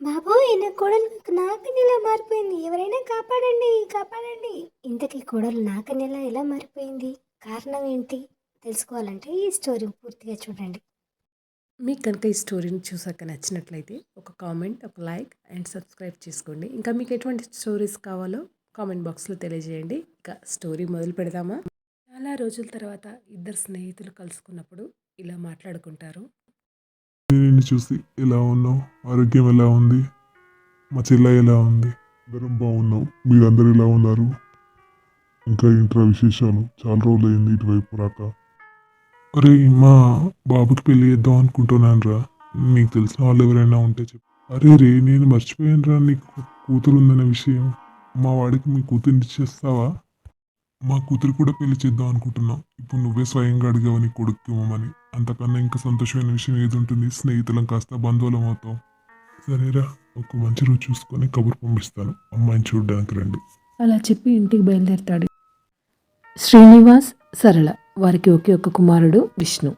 బాబోయ్ నా కోడలు నాకన్యలా మారిపోయింది. ఎవరైనా కాపాడండి కాపాడండి. ఇంతకీ కోడలు నాకన్యలా ఎలా మారిపోయింది? కారణం ఏంటి? తెలుసుకోవాలంటే ఈ స్టోరీ పూర్తిగా చూడండి. మీకు కనుక ఈ స్టోరీని చూసాక నచ్చినట్లయితే ఒక కామెంట్ ఒక లైక్ అండ్ సబ్స్క్రైబ్ చేసుకోండి. ఇంకా మీకు ఎటువంటి స్టోరీస్ కావాలో కామెంట్ బాక్స్లో తెలియజేయండి. ఇక స్టోరీ మొదలు పెడదామా? చాలా రోజుల తర్వాత ఇద్దరు స్నేహితులు కలుసుకున్నప్పుడు ఇలా మాట్లాడుకుంటారు. నిన్ను చూసి ఎలా ఉన్నావు? ఆరోగ్యం ఎలా ఉంది? మా చెల్ల ఎలా ఉంది? అందరం బాగున్నాం. మీరందరూ ఎలా ఉన్నారు? ఇంకా ఏంట్రా విశేషాలు? చాలా రోజులు అయింది ఇటువైపు రాక. అరే మా బాబుకి పెళ్ళి చేద్దాం అనుకుంటున్నాను రా. నీకు తెలిసిన వాళ్ళు ఎవరైనా ఉంటే చెప్పు. అరే రే నేను మర్చిపోయాను రా. నీకు కూతురు ఉందనే విషయం. మా వాడికి మీ కూతుర్ని ఇచ్చేస్తావా? మా కూతురు కూడా పెళ్ళి చేద్దాం అనుకుంటున్నాం. ఇప్పుడు నువ్వే స్వయంగా అడిగావు నీ కొడుకు ఇవ్వమని అంతకన్నా ఇంకా సంతోషమైన విషయం ఏది ఉంటుంది? స్నేహితులం కాస్త బంధువులం అవుతాం. సరేరా ఒక మంచి రోజు చూసుకొని కబురు పంపిస్తాను. అమ్మాయిని చూడడానికి రండి. అలా చెప్పి ఇంటికి బయలుదేరతాడు. శ్రీనివాస్ సరళ. వారికి ఒకే ఒక కుమారుడు విష్ణు.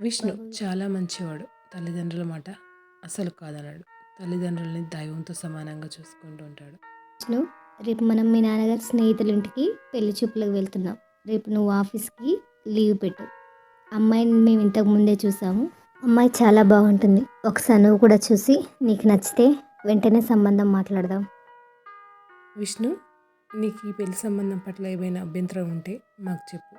విష్ణు చాలా మంచివాడు. తల్లిదండ్రుల మాట అసలు కాదన్నాడు తల్లిదండ్రులని దైవంతో సమానంగా చూసుకుంటూ ఉంటాడు. విష్ణు రేపు మనం మీ నాన్నగారి స్నేహితుల ఇంటికి పెళ్ళి చూపులకు వెళ్తున్నాం. రేపు నువ్వు ఆఫీస్కి లీవ్ పెట్టు. అమ్మాయిని మేము ఇంతకు ముందే చూసాము. అమ్మాయి చాలా బాగుంటుంది. ఒకసారి నువ్వు కూడా చూసి నీకు నచ్చితే వెంటనే సంబంధం మాట్లాడదాం. విష్ణు నీకు ఈ పెళ్ళి సంబంధం పట్ల ఏమైనా అభ్యంతరం ఉంటే మాకు చెప్పు.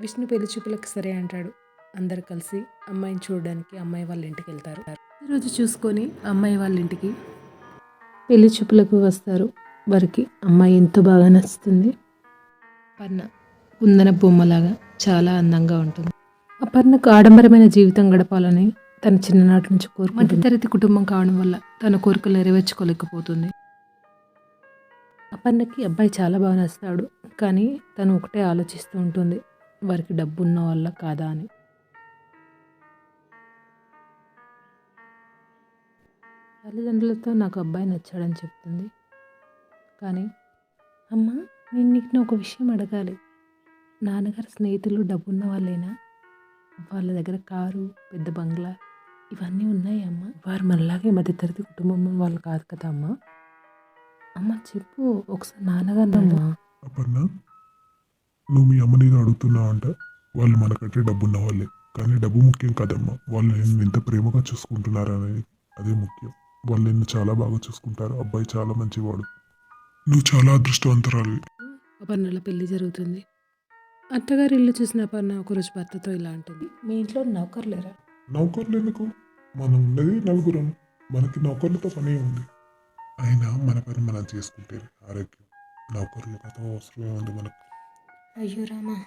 విష్ణు పెళ్ళి చూపులకు సరే అంటాడు. అందరు కలిసి అమ్మాయిని చూడడానికి అమ్మాయి వాళ్ళ ఇంటికి వెళ్తారు. రోజు చూసుకొని అమ్మాయి వాళ్ళ ఇంటికి పెళ్ళి చూపులకు వస్తారు. వారికి అమ్మాయి ఎంతో బాగా నచ్చుతుంది. పర్ణ కుందన బొమ్మలాగా చాలా అందంగా ఉంటుంది. ఆ పర్ణకు ఆడంబరమైన జీవితం గడపాలని తన చిన్ననాటి నుంచి కోరుకు మధ్యతరగతి కుటుంబం కావడం వల్ల తన కోరికలు నెరవేర్చుకోలేకపోతుంది. అపర్ణకి అబ్బాయి చాలా బాగా నచ్చుతాడు కానీ తను ఒకటే ఆలోచిస్తూ ఉంటుంది వారికి డబ్బు ఉన్న వల్ల కాదా అని. తల్లిదండ్రులతో నాకు అబ్బాయి నచ్చాడని చెప్తుంది. కానీ అమ్మ నేను నీకు ఒక విషయం అడగాలి. నాన్నగారి స్నేహితులు డబ్బున్న వాళ్ళేనా? వాళ్ళ దగ్గర కారు పెద్ద బంగ్లా ఇవన్నీ ఉన్నాయి అమ్మ? వారు మనలాగే మధ్యతరగతి కుటుంబం వాళ్ళు కాదు కదా అమ్మ? అమ్మ చెప్పు. ఒకసారి అపర్ణ నువ్వు మీ అమ్మని ఏదో అడుగుతున్నావు అంట వాళ్ళు మనకంటే డబ్బున్న వాళ్ళే. కానీ డబ్బు ముఖ్యం కాదమ్మా. వాళ్ళు నిన్ను ఎంత ప్రేమగా చూసుకుంటున్నారు అనేది అదే ముఖ్యం. వాళ్ళు నిన్ను చాలా బాగా చూసుకుంటారు. అబ్బాయి చాలా మంచివాడు. నువ్వు చాలా అదృష్టవంతరాలు. అపర్ణల పెళ్ళి జరుగుతుంది. అత్తగారి ఇల్లు చూసిన అపర్ణ ఒకరోజు భర్తతో ఇలా అంటుంది. మీ ఇంట్లో నౌకర్లేరా నౌకర్లు ఎందుకు? మనం ఉన్నది నలుగురం. మనకి నౌకర్లతో పని ఉంది. అయినా మన పని మనం చేసుకుంటే ఆరోగ్యం. నౌకర్లు కథ అవసరమే ఉంది మనకు. అయ్యో రామా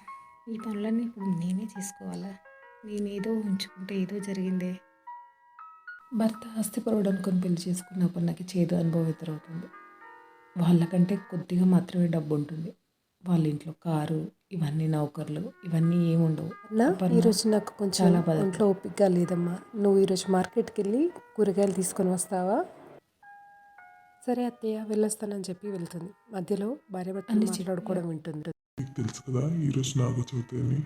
ఈ పనులన్నీ ఇప్పుడు నేనే చేసుకోవాలా? నేనేదో ఉంచుకుంటే ఏదో జరిగిందే. భర్త ఆస్తిపరుడు అనుకుని పెళ్ళి చేసుకున్న అపర్ణకి చేదు అనుభవం ఎదురవుతుంది. వాళ్ళకంటే కొద్దిగా మాత్రమే డబ్బు ఉంటుంది వాళ్ళ ఇంట్లో కారు ఇవన్నీ నౌకర్లు ఇవన్నీ ఏముండవు. ఈరోజు నాకు కొంచెం చాలా బాధ. ఒంట్లో ఓపికగా లేదమ్మా. నువ్వు ఈరోజు మార్కెట్కి వెళ్ళి కూరగాయలు తీసుకొని వస్తావా? సరే అత్తయ్య వెళ్ళొస్తానని చెప్పి వెళ్తుంది. మధ్యలో భార్య భర్తలు అన్ని మాట్లాడుకోవడం వింటుంది. నీకు తెలుసు కదా ఈరోజు నాగ చవితి అని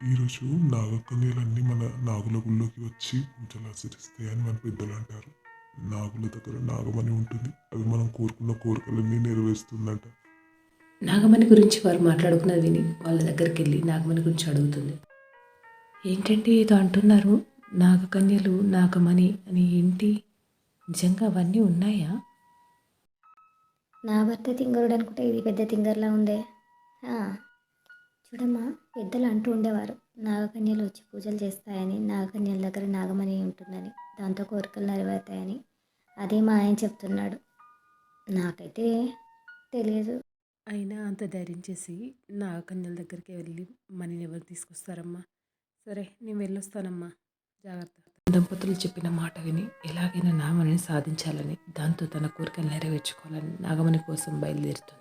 ఈరోజు నాగకన్యలన్నీ మన నాగుల గుళ్ళోకి వచ్చి పూజలు ఆచరిస్తాయి అని మన పెద్దలు అంటారు. నాగుల దగ్గర నాగమణి ఉంటుంది. అవి మనం కోరుకున్న కోరికలన్నీ నెరవేరుస్తుందంట. నాగమణి గురించి వారు మాట్లాడుకున్నది విని వాళ్ళ దగ్గరికి వెళ్ళి నాగమణి గురించి అడుగుతుంది. ఏంటంటే ఏదో అంటున్నారు? నాగకన్యలు నాగమణి అని ఏంటి? నిజంగా అవన్నీ ఉన్నాయా? నా భర్త తింగరుడు అనుకుంటే ఇది పెద్ద తింగర్లా ఉందే. ఆ, చూడమ్మా పెద్దలు అంటూ ఉండేవారు. నాగకన్యలు వచ్చి పూజలు చేస్తాయని నాగకన్యల దగ్గర నాగమణి ఉంటుందని దాంతో కోరికలు నెరవేరుతాయని. అదే మా ఆయన చెప్తున్నాడు. నాకైతే తెలియదు అయినా అంత ధైర్యం చేసి నాగకన్యల దగ్గరికి వెళ్ళి మనీని ఎవరు తీసుకొస్తారమ్మా? సరే నేను వెళ్ళొస్తానమ్మా. జాగ్రత్త. దంపతులు చెప్పిన మాట విని ఎలాగైనా నాగమణిని సాధించాలని దాంతో తన కోరికలు నెరవేర్చుకోవాలని నాగమణి కోసం బయలుదేరుతుంది.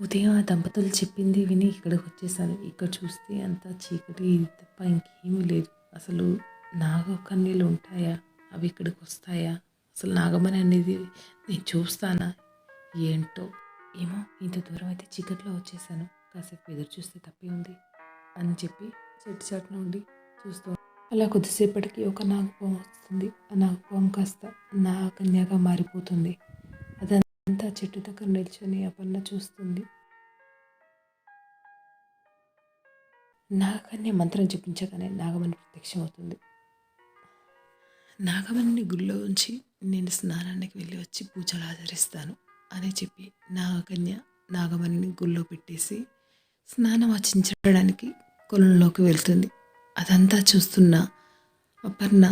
ఉదయం ఆ దంపతులు చెప్పింది విని ఇక్కడికి వచ్చేసాను ఇక్కడ చూస్తే అంతా చీకటి తప్ప ఇంకేమీ లేదు. అసలు నాగకన్యలు ఉంటాయా? అవి ఇక్కడికి వస్తాయా? అసలు నాగమణి అనేది నేను చూస్తానా? ఏంటో? ఏమో ఇంత దూరం అయితే చీకట్లో వచ్చేసాను. కాసేపు ఎదురు చూస్తే తప్పే ఉంది అని చెప్పి చెట్టు చాటున ఉండి చూస్తూ అలా కొద్దిసేపటికి ఒక నాగపాము వస్తుంది. ఆ నాగపాము కాస్త నాగకన్యగా మారిపోతుంది. అదంతా చెట్టు దగ్గర నిల్చొని అపర్ణ చూస్తుంది. నాగకన్య మంత్రం జపించగానే నాగమణి ప్రత్యక్షమవుతుంది. నాగమణిని గుళ్ళో ఉంచి నేను స్నానానికి వెళ్ళి వచ్చి పూజలు ఆచరిస్తాను అని చెప్పి నాగకన్య నాగమణిని గుళ్ళో పెట్టేసి స్నానం ఆచించడానికి కొలంలోకి వెళ్తుంది. అదంతా చూస్తున్న అపర్ణ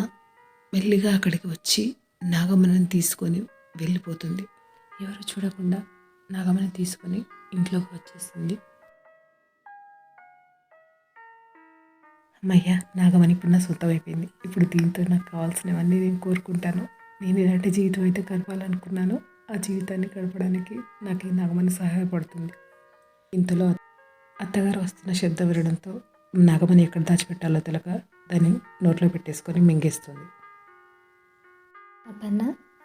మెల్లిగా అక్కడికి వచ్చి నాగమణిని తీసుకొని వెళ్ళిపోతుంది. ఎవరు చూడకుండా నాగమణి తీసుకొని ఇంట్లోకి వచ్చేసింది. అమ్మయ్య నాగమణి పున్న సొంతమైపోయింది. ఇప్పుడు దీంతో నాకు కావాల్సినవన్నీ నేను కోరుకుంటాను. నేను ఇలాంటి జీవితం అయితే గడపాలనుకున్నాను. ఆ జీవితాన్ని గడపడానికి నాకు ఈ నాగమణి సహాయపడుతుంది. ఇంతలో అత్తగారు వస్తున్న శబ్దం వినడంతో నాగమణి ఎక్కడ దాచిపెట్టాలో తెలక దాన్ని నోట్లో పెట్టేసుకొని మింగేస్తుంది. అపర్ణ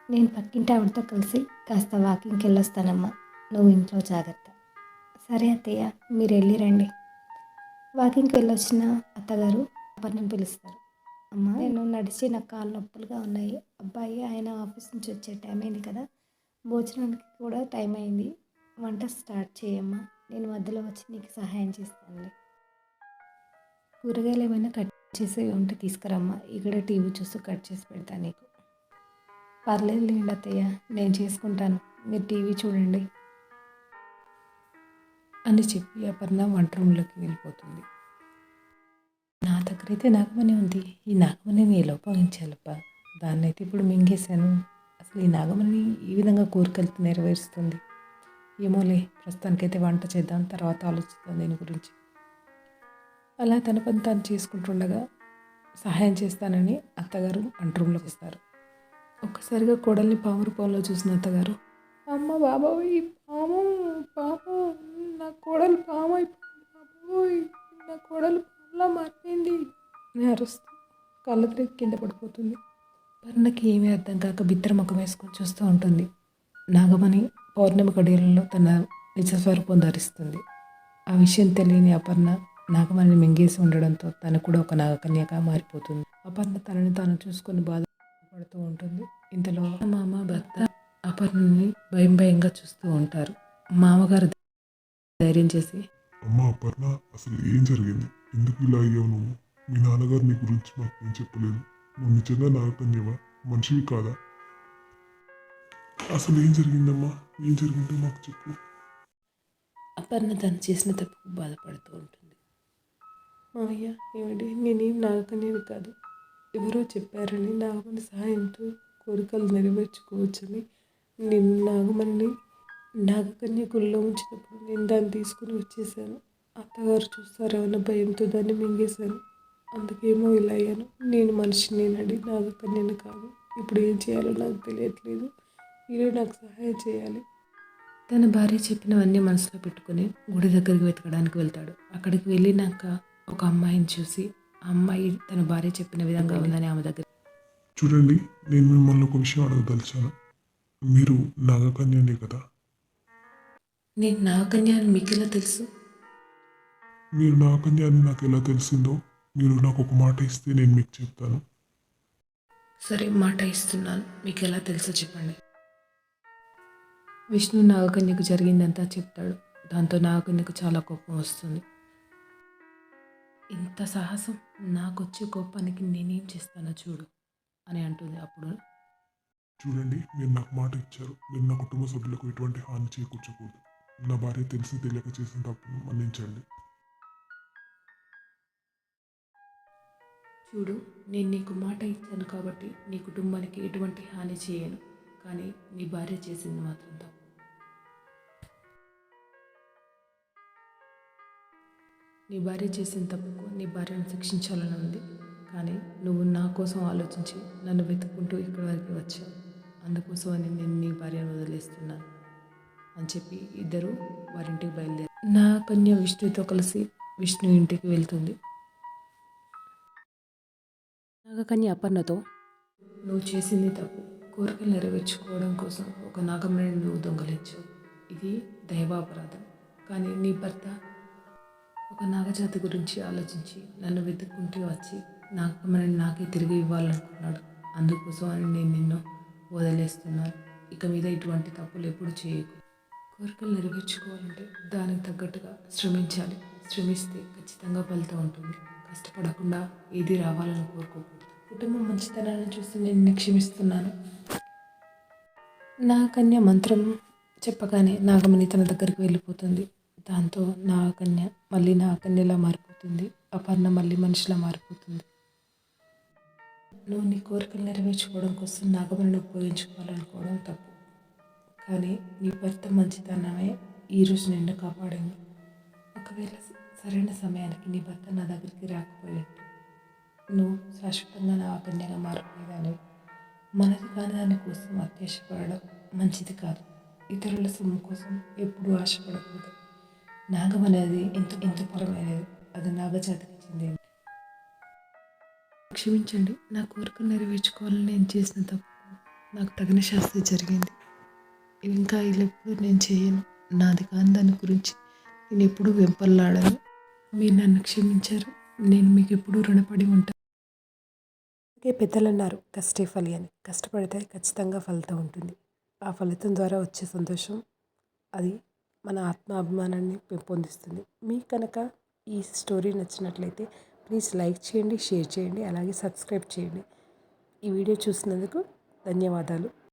నేను పక్కింటి ఆవిడతో కలిసి కాస్త వాకింగ్కి వెళ్ళొస్తానమ్మా నువ్వు ఇంట్లో జాగ్రత్త. సరే అత్తయ్య మీరు వెళ్ళి రండి. వాకింగ్కి వెళ్ళొచ్చిన అత్తగారు అపర్ణను పిలుస్తారు. అమ్మ నేను నడిచి నాకు కాళ్ళు నొప్పులుగా ఉన్నాయి. అబ్బాయి ఆయన ఆఫీస్ నుంచి వచ్చే టైం అయింది కదా. భోజనానికి కూడా టైం అయింది. వంట స్టార్ట్ చేయమ్మా. నేను మధ్యలో వచ్చి నీకు సహాయం చేస్తానులే. కూరగాయలు ఏమైనా కట్ చేసి ఉంటే తీసుకురమ్మా. ఇక్కడ టీవీ చూస్తూ కట్ చేసి పెడతా నీకు. పర్లేదు లేండి అత్తయ్య నేను చేసుకుంటాను. మీరు టీవీ చూడండి. అని చెప్పి అపర్ణ వంట రూమ్లోకి వెళ్ళిపోతుంది. నా దగ్గర అయితే నాగమణి ఉంది. ఈ నాగమణిని ఎలా ఉపయోగించాలప్ప దాన్ని అయితే ఇప్పుడు మింగేశాను. అసలు ఈ నాగమణి ఈ విధంగా కోరికలతో నెరవేరుస్తుంది. ఏమోలే ప్రస్తుతానికైతే వంట చేద్దాం తర్వాత ఆలోచిద్దాం దీని గురించి. అలా తన పని తాను చేసుకుంటుండగా సహాయం చేస్తానని అత్తగారు వంట రూమ్లోకి వస్తారు ఒక్కసారిగా కోడల్ని పాము రూపంలో చూసిన అత్తగారు అమ్మ బాబాయ్ పాము పాము నా కోడలు పాము అయిపోయింది బాబోయ్. నా కోడలు పాములా మారిపోయింది. అని అరుస్తూ కళ్ళ తిరిగి కింద పడిపోతుంది. పర్ణకి ఏమీ అర్థం కాక బిత్తర ముఖం వేసుకొని చూస్తూ ఉంటుంది. నాగమణి పౌర్ణమి గడియలలో తన నిజ స్వరూపం ధరిస్తుంది. ఆ విషయం తెలియని అపర్ణ నాగమణిని మింగేసి ఉండడంతో తను కూడా ఒక నాగకన్యగా మారిపోతుంది. అపర్ణ తనని తాను చూసుకొని బాధపడుతూ ఉంటుంది. ఇంతలో మామ భర్త అపర్ణని భయం భయంగా చూస్తూ ఉంటారు. మామగారు ధైర్యం చేసి. అమ్మ అపర్ణ అసలు ఏం జరిగింది? ఎందుకు ఇలా అయ్యావు నువ్వు? మీ నాన్నగారు నీ గురించి మాకు ఏం చెప్పలేదు. నువ్వు నిజంగా నాగకన్యవా మనిషివి కాదా? అసలు ఏం జరిగిందమ్మా? ఏం జరిగిందో మాకు చెప్పు. అపర్ణ తను చేసిన తప్పుకు బాధపడుతూ ఉంటుంది. మామయ్య ఏమిటి? నేనేం నాగకన్యని కాదు. ఎవరో చెప్పారని నాగమణి సహాయంతో కోరికలు నెరవేర్చుకోవచ్చని నేను నాగమణిని నాగకన్య గుళ్ళో ఉంచినప్పుడు నేను దాన్ని తీసుకుని వచ్చేసాను. అత్తగారు చూస్తారేమన్న భయంతో దాన్ని మింగేశాను. అందుకేమో ఇలా అయ్యాను. నేను మనిషినేనండి నాగకన్యని కాదు. ఇప్పుడు ఏం చేయాలో నాకు తెలియట్లేదు. మీరే నాకు సహాయం చేయాలి. తన భార్య చెప్పినవన్నీ మనసులో పెట్టుకుని గుడి దగ్గరికి వెతకడానికి వెళ్తాడు. అక్కడికి వెళ్ళినాక ఒక అమ్మాయిని చూసి ఆ అమ్మాయి తన భార్య చెప్పిన విధంగా ఉందని ఆమె దగ్గర చూడండి నేను మిమ్మల్ని ఒక విషయం అడగదలిచాను. మీరు నాగకన్యనే కదా? నేను నాగకన్య అని మీకు ఎలా తెలుసు? మీరు నాగకన్య అని నాకు ఎలా తెలిసిందో మీరు నాకు ఒక మాట ఇస్తే నేను మీకు చెప్తాను. సరే మాట ఇస్తున్నాను. మీకు ఎలా తెలుసో చెప్పండి. విష్ణు నాగకన్యకు జరిగిందంతా చెప్తాడు. దాంతో నాగకన్యకు చాలా కోపం వస్తుంది. ఇంత సాహసం నాకు వచ్చే కోపానికి నేనేం చేస్తానో చూడు అని అంటుంది అప్పుడు. చూడండి మీరు నాకు మాట ఇచ్చారు. మీరు నా కుటుంబ సభ్యులకు ఎటువంటి హాని చేకూర్చకూడదు నా భార్య తెలిసి తెలియక చేసిన తప్పును మన్నించండి. చూడు నేను నీకు మాట ఇచ్చాను కాబట్టి నీ కుటుంబానికి ఎటువంటి హాని చేయను. కానీ నీ భార్య చేసింది మాత్రం తప్పు. నీ భార్య చేసిన తప్పుకు నీ భార్యను శిక్షించాలని ఉంది. కానీ నువ్వు నా కోసం ఆలోచించి నన్ను వెతుక్కుంటూ ఇక్కడి వరకు వచ్చావు. అందుకోసం అని నేను నీ భార్యను వదిలేస్తున్నాను. అని చెప్పి ఇద్దరు వారింటికి బయలుదేరు నా కన్య విష్ణుతో కలిసి విష్ణు ఇంటికి వెళ్తుంది. నాగకన్య అపర్ణతో నువ్వు చేసింది తప్పు. కోరికలు నెరవేర్చుకోవడం కోసం ఒక నాగమణిని నువ్వు దొంగలించావు. ఇది దైవాపరాధం. కానీ నీ భర్త ఒక నాగజాతి గురించి ఆలోచించి నన్ను వెతుక్కుంటూ వచ్చి నాగమని నాకే తిరిగి ఇవ్వాలనుకున్నాడు. అందుకోసం అని నేను నిన్ను వదిలేస్తున్నాను. ఇక మీద ఇటువంటి తప్పులు ఎప్పుడు చేయకు. కోరికలు నెరవేర్చుకోవాలంటే దానికి తగ్గట్టుగా శ్రమించాలి. శ్రమిస్తే ఖచ్చితంగా ఫలితం ఉంటుంది. కష్టపడకుండా ఏది రావాలని కోరుకోకూడదు. కుటుంబం మంచితనాన్ని చూసి నేను నిక్షమిస్తున్నాను నా కన్య మంత్రం చెప్పగానే నాగమణి తన దగ్గరికి వెళ్ళిపోతుంది. దాంతో నా కన్య మళ్ళీ నా కన్యలా మారిపోతుంది. అపర్ణ మళ్ళీ మనిషిలా మారిపోతుంది. నువ్వు నీ కోరికలు నెరవేర్చుకోవడం కోసం నాగమణిని ఉపయోగించుకోవాలనుకోవడం తప్పు. కానీ నీ భర్త మంచితనమే ఈరోజు నిన్ను కాపాడింది. ఒకవేళ సరైన సమయానికి నీ భర్త నా దగ్గరికి రాకపోయాడు నువ్వు శాశ్వతంగా నా కన్యగా మారిపోయేదాన్ని మనది కాని దాని కోసం అత్యాశపడడం మంచిది కాదు. ఇతరుల సొమ్ము కోసం ఎప్పుడూ ఆశపడకూడదు. నాగం అనేది ఎంత ఎంత పరమైనది అది నాగజాతికి చెందింది. క్షమించండి నా కోరిక నెరవేర్చుకోవాలని నేను చేసిన తప్పు నాకు తగిన శాస్త్రి జరిగింది. ఇంకా ఇలా ఎప్పుడు నేను చేయను. నాది కాని దాని గురించి. నేను ఎప్పుడు వెంపల్లాడను మీరు నన్ను క్షమించారు. నేను మీకు ఎప్పుడూ రుణపడి ఉంటాను అందుకే పెద్దలు అన్నారు కష్టే ఫలి అని. కష్టపడితే ఖచ్చితంగా ఫలితం ఉంటుంది. ఆ ఫలితం ద్వారా వచ్చే సంతోషం అది మన ఆత్మాభిమానాన్ని పెంపొందిస్తుంది. మీ కనుక ఈ స్టోరీ నచ్చినట్లయితే ప్లీజ్ లైక్ చేయండి షేర్ చేయండి అలాగే సబ్స్క్రైబ్ చేయండి. ఈ వీడియో చూసినందుకు ధన్యవాదాలు.